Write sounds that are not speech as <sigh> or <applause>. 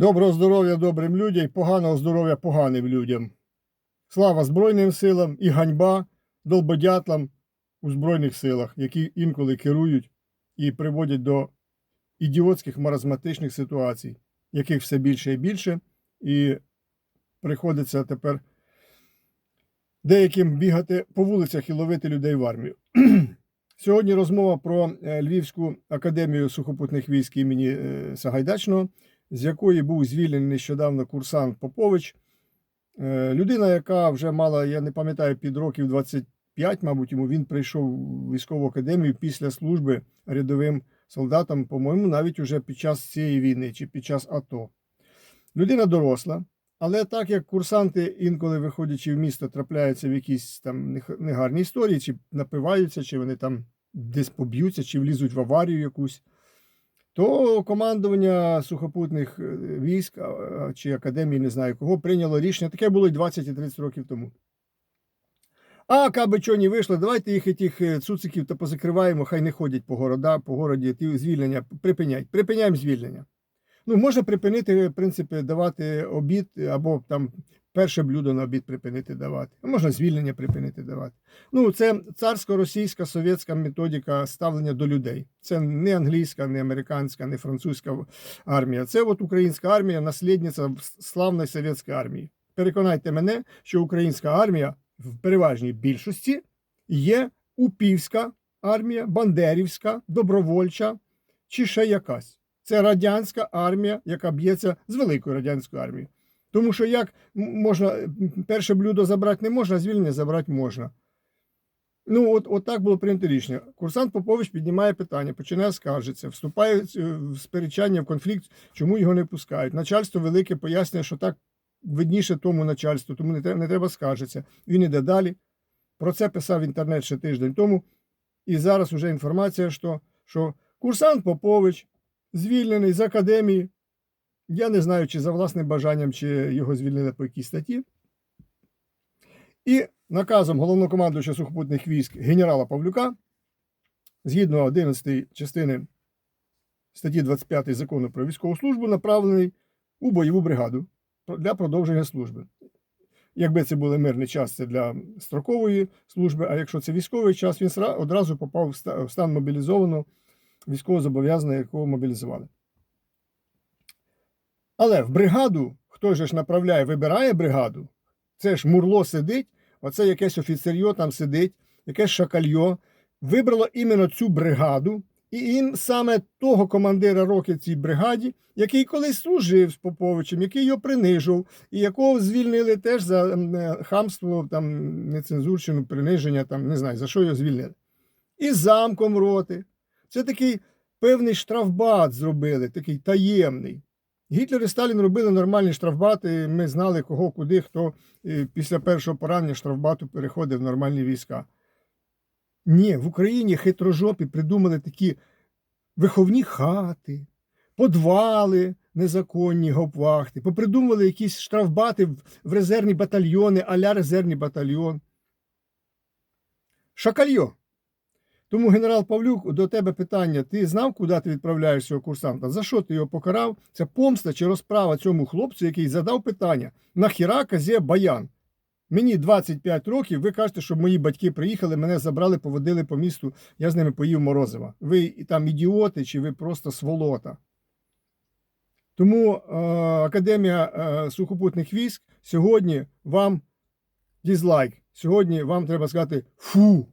Доброго здоров'я добрим людям поганого здоров'я поганим людям. Слава Збройним силам і ганьба долбодятлам у Збройних силах, які інколи керують і приводять до ідіотських маразматичних ситуацій, яких все більше і більше, і приходиться тепер деяким бігати по вулицях і ловити людей в армію. <clears throat> Сьогодні розмова про е, Львівську академію сухопутних військ імені е, Сагайдачного, з якої був звільнений нещодавно курсант Попович. Е, Людина, яка вже мала, я не пам'ятаю, під років 25, мабуть, йому він прийшов в військову академію після служби рядовим солдатом, по-моєму, навіть уже під час цієї війни чи під час АТО. Людина доросла, але так як курсанти, інколи виходячи в місто, трапляються в якісь там негарні історії, чи напиваються, чи вони там десь поб'ються, чи влізуть в аварію якусь, то командування сухопутних е, військ чи академії, не знаю кого, прийняло рішення. Таке було і 20 і 30 років тому. А каби чого не вийшло, давайте їх тих цуциків та позакриваємо, хай не ходять по города, по городі, ті звільнення припинять. Припиняємо звільнення. Ну, можна припинити, в принципі, давати обід або там перше блюдо на обід припинити давати. Можна звільнення припинити давати. Ну, це царсько-російська совєтська методика ставлення до людей. Це не англійська, не американська, не французька армія. Це от українська армія, наслідниця славної совєтської армії. Переконайте мене, що українська армія в переважній більшості є упівська армія, бандерівська, добровольча чи ще якась. Це радянська армія, яка б'ється з великою радянською армією. Тому що як можна перше блюдо забрати не можна, а звільнення забрати можна. Ну, от, от так було прийнято рішення. Курсант Попович піднімає питання, починає скаржитися, вступає е, в сперечання, в конфлікт, чому його не пускають. Начальство велике пояснює, що так видніше тому начальству, тому не треба, не треба скаржитися. Він іде далі. Про це писав інтернет ще тиждень тому. І зараз вже інформація, що, що курсант Попович звільнений з академії. Я не знаю, чи за власним бажанням, чи його звільнили по якійсь статті. І наказом головнокомандуюча сухопутних військ генерала Павлюка, згідно 11 частини статті 25 закону про військову службу, направлений у бойову бригаду для продовження служби. Якби це був мирний час, це для строкової служби, а якщо це військовий час, він одразу попав в стан мобілізованого військовозобов'язаного, якого мобілізували. Але в бригаду, хто же ж направляє, вибирає бригаду, це ж мурло сидить, оце якесь офіцерьо там сидить, якесь шакальйо, вибрало іменно цю бригаду, і їм саме того командира роки цій бригаді, який колись служив з Поповичем, який його принижував, і якого звільнили теж за е, хамство, там, нецензурщину, приниження, там, не знаю, за що його звільнили. І замком роти. Це такий певний штрафбат зробили, такий таємний. Гітлер і Сталін робили нормальні штрафбати. Ми знали, кого, куди, хто після першого поранення штрафбату переходив в нормальні війська. Ні, в Україні хитрожопі придумали такі виховні хати, подвали незаконні гопвахти, попридумували якісь штрафбати в резервні батальйони, аля резервний батальйон. Шакальйо. Тому генерал Павлюк, до тебе питання: ти знав, куди ти відправляєш цього курсанта? За що ти його покарав? Це помста чи розправа цьому хлопцю, який задав питання: нахіра казє баян? Мені 25 років, ви кажете, що мої батьки приїхали, мене забрали, поводили по місту, я з ними поїв морозива. Ви там ідіоти, чи ви просто сволота? Тому е, Академія е, сухопутних військ сьогодні вам дізлайк. Сьогодні вам треба сказати фу.